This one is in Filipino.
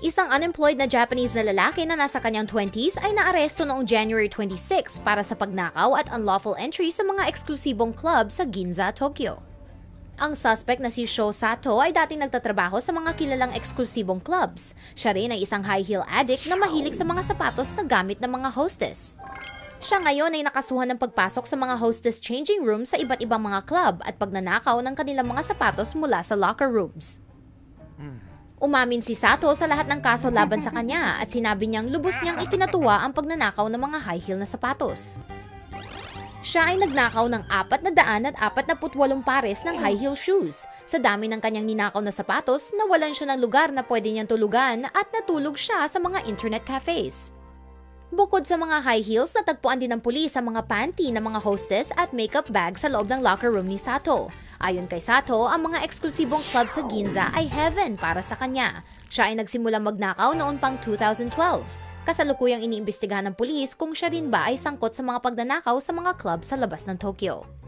Isang unemployed na Japanese na lalaki na nasa kanyang 20s ay naaresto noong January 26 para sa pagnakaw at unlawful entry sa mga eksklusibong club sa Ginza, Tokyo. Ang suspect na si Sho Sato ay dating nagtatrabaho sa mga kilalang eksklusibong clubs. Siya rin ay isang high heel addict na mahilig sa mga sapatos na gamit ng mga hostess. Siya ngayon ay nakasuhan ng pagpasok sa mga hostess changing rooms sa iba't ibang mga club at pagnanakaw ng kanilang mga sapatos mula sa locker rooms. Umamin si Sato sa lahat ng kaso laban sa kanya at sinabi niyang lubos niyang ikinatuwa ang pagnanakaw ng mga high heel na sapatos. Siya ay nagnakaw ng 448 pares ng high heel shoes. Sa dami ng kanyang ninakaw na sapatos, nawalan siya ng lugar na pwede niyang tulugan at natulog siya sa mga internet cafes. Bukod sa mga high heels, natagpuan din ng pulis ang mga panty ng mga hostess at makeup bag sa loob ng locker room ni Sato. Ayon kay Sato, ang mga eksklusibong club sa Ginza ay heaven para sa kanya. Siya ay nagsimulang magnakaw noon pang 2012. Kasalukuyang iniimbestigahan ng pulis kung siya rin ba ay sangkot sa mga pagnanakaw sa mga club sa labas ng Tokyo.